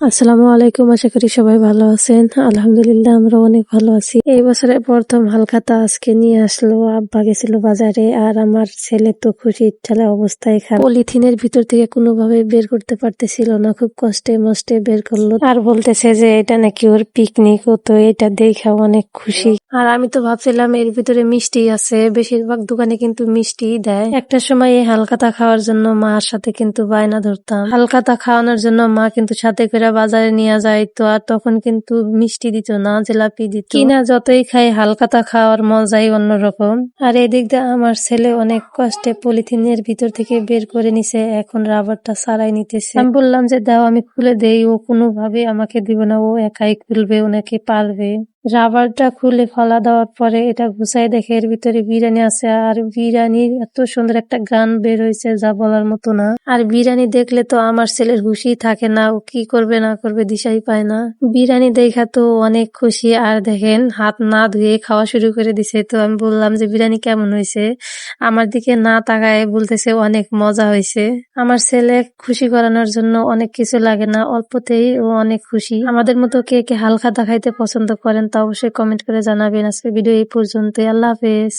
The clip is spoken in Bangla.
আসসালামু আলাইকুম, আশা করি সবাই ভালো আছেন। আলহামদুলিল্লাহ আমরা অনেক ভালো আছি। এই বছরের প্রথম হালখাতা আজকে নিয়ে আসলো, আব্বা গেছিল বাজারে আর আমার ছেলে তো খুশির ঠেলা অবস্থায় খারাপ পলিথিনের ভিতর থেকে কোনোভাবে বের করতে পারতেছিল না, খুব কষ্টে মষ্টে বের করল। আর বলতেছে যে এটা নাকি ওর পিকনিক ও তো এটা দেখা অনেক খুশি। আর আমি তো ভাবছিলাম এর ভিতরে মিষ্টি আছে, বেশিরভাগ দোকানে কিন্তু মিষ্টি দেয়। একটা সময় এই হালখাতা খাওয়ার জন্য মার সাথে কিন্তু বায়না ধরতাম। হালখাতা খাওয়ানোর জন্য মা কিন্তু সাথে করে বাজারে নিয়ে যাইতো আর তখন কিন্তু মিষ্টি দিত না জিলাপি দিত। কিনা যতই খাই হালকাতা খাওয়ার মজাই অন্যরকম। আর এদিক দিয়ে আমার ছেলে অনেক কষ্টে পলিথিনের ভিতর থেকে বের করে নিছে এখন রাবারটা সারাই নিতেছে। আমি বললাম যে দাও আমি খুলে দেই ও কোনোভাবে আমাকে দিব না ও একাই খুলবে ওনাকে নাকি পারবে রাবারটা খুলে ফলা দেওয়ার পরে এটা গুছাই দেখে এর ভিতরে বিরিয়ানি আছে। আর বিরিয়ানির এত সুন্দর একটা গান বের হয়েছে যা বলার মতো না। আর বিরিয়ানি দেখলে তো আমার ছেলের হুশই থাকে না, ও কি করবে না করবে দিশাই পায় না। বিরিয়ানি দেখা তো অনেক খুশি। আর দেখেন, হাত না ধুয়ে খাওয়া শুরু করে দিছে। তো আমি বললাম যে, বিরিয়ানি কেমন হয়েছে? আমার দিকে না তাকায় বলতেছে, অনেক মজা হয়েছে। আমার ছেলে খুশি করানোর জন্য অনেক কিছু লাগে না, অল্পতেই ও অনেক খুশি। আমাদের মতো কে কে হালখাতা খাইতে পছন্দ করেন অবশ্যই কমেন্ট করে জানাবেন। আজকের ভিডিও এই পর্যন্তই। আল্লাহ হাফেজ।